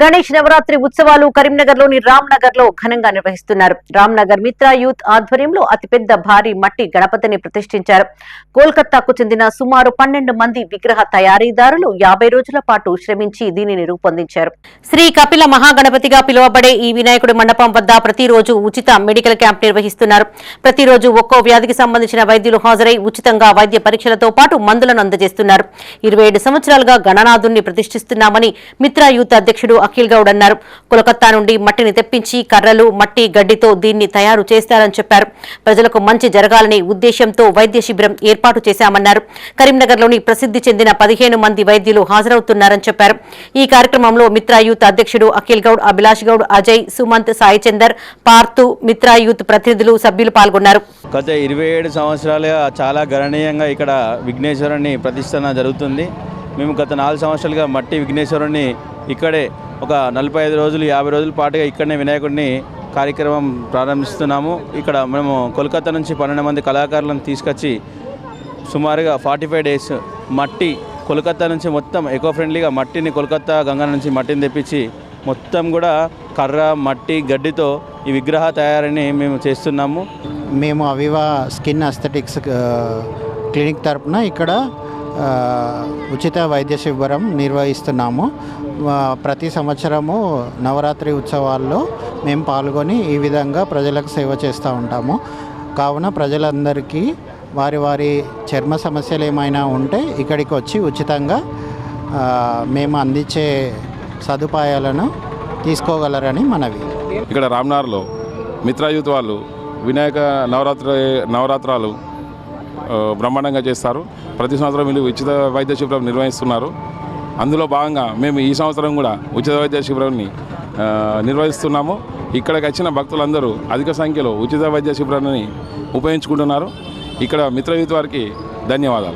గణేష్ నవరాత్రి ఉత్సవాలు కరీంనగర్లోని రామ్ నగర్లో ఘనంగా నిర్వహిస్తున్నారు. రామ్నగర్ మిత్రా మిత్ర యూత్ ఆధ్వర్యంలో అతిపెద్ద భారీ మట్టి గణపతిని ప్రతిష్ఠించారు. కోల్కతాకు చెందిన సుమారు పన్నెండు మంది విగ్రహ తయారీదారులు యాభై రోజుల పాటు శ్రమించి దీనిని రూపొందించారు. శ్రీ కపిల మహాగణపతిగా పిలువబడే ఈ వినాయకుడి మండపం వద్ద ప్రతిరోజు ఉచిత మెడికల్ క్యాంప్ నిర్వహిస్తున్నారు. ప్రతిరోజు ఒక్కో వ్యాధికి సంబంధించిన వైద్యులు హాజరై ఉచితంగా వైద్య పరీక్షలతో పాటు మందులను అందజేస్తున్నారు. ఇరవై ఏడు సంవత్సరాలుగా గణనాథుణ్ణి ప్రతిష్ఠిస్తున్నామని మిత్ర యూత్ అధ్యక్షుడు అఖిల్ గౌడ్ అన్నారు. కోలకత్తా నుండి మట్టిని తెప్పించి కర్రలు మట్టి గడ్డితో దీన్ని తయారు చేస్తారని చెప్పారు. ప్రజలకు మంచి జరగాలనే ఉద్దేశంతో వైద్య శిబిరం ఏర్పాటు చేశామన్నారు. కరీంనగర్లోని ప్రసిద్ధి చెందిన పదిహేను మంది వైద్యులు హాజరవుతున్నారని చెప్పారు. ఈ కార్యక్రమంలో మిత్రాయూత్ అధ్యక్షుడు అఖిల్ గౌడ్ అభిలాష్ గౌడ్ అజయ్ సుమంత్ సాయి చందర్ పార్థు మిత్రాయూత్ ప్రతినిధులు సభ్యులు పాల్గొన్నారు. గత ఇరవై ఏడు సంవత్సరాలుగా చాలా గణనీయంగా ఇక్కడ విఘ్నేశ్వరుని ప్రతిష్టన జరుగుతుంది. మేము గత నాలుగు సంవత్సరాలుగా మట్టి విఘ్నేశ్వరుని ఇక్కడే ఒక నలభై ఐదు రోజులు యాభై రోజుల పాటుగా ఇక్కడనే వినాయకుడిని కార్యక్రమం ప్రారంభిస్తున్నాము. ఇక్కడ మేము కోల్కతా నుంచి పన్నెండు మంది కళాకారులను తీసుకొచ్చి సుమారుగా ఫార్టీ ఫైవ్ డేస్ మట్టి కోల్కతా నుంచి మొత్తం ఎకో ఫ్రెండ్లీగా మట్టిని కోల్కతా గంగా నుంచి మట్టిని తెప్పించి మొత్తం కూడా కర్ర మట్టి గడ్డితో ఈ విగ్రహ తయారీని మేము చేస్తున్నాము. మేము అవివా స్కిన్ అస్థెటిక్స్ క్లినిక్ తరపున ఇక్కడ ఉచిత వైద్య శిబిరం నిర్వహిస్తున్నాము. ప్రతి సంవత్సరము నవరాత్రి ఉత్సవాల్లో మేము పాల్గొని ఈ విధంగా ప్రజలకు సేవ చేస్తూ ఉంటాము. కావున ప్రజలందరికీ వారి వారి చర్మ సమస్యలు ఏమైనా ఉంటే ఇక్కడికి వచ్చి ఉచితంగా మేము అందించే సదుపాయాలను తీసుకోగలరని మనవి. ఇక్కడ రామ్నార్లో మిత్రాయూత్ వాళ్ళు వినాయక నవరాత్రి నవరాత్రాలు బ్రహ్మాండంగా చేస్తారు. ప్రతి సంవత్సరం వీళ్ళు ఉచిత వైద్య శిబిరం నిర్వహిస్తున్నారు. అందులో భాగంగా మేము ఈ సంవత్సరం కూడా ఉచిత వైద్య శిబిరాన్ని నిర్వహిస్తున్నాము. ఇక్కడికి వచ్చిన భక్తులందరూ అధిక సంఖ్యలో ఉచిత వైద్య శిబిరాన్ని ఉపయోగించుకుంటున్నారు. ఇక్కడ మిత్రయూత్ వారికి ధన్యవాదాలు.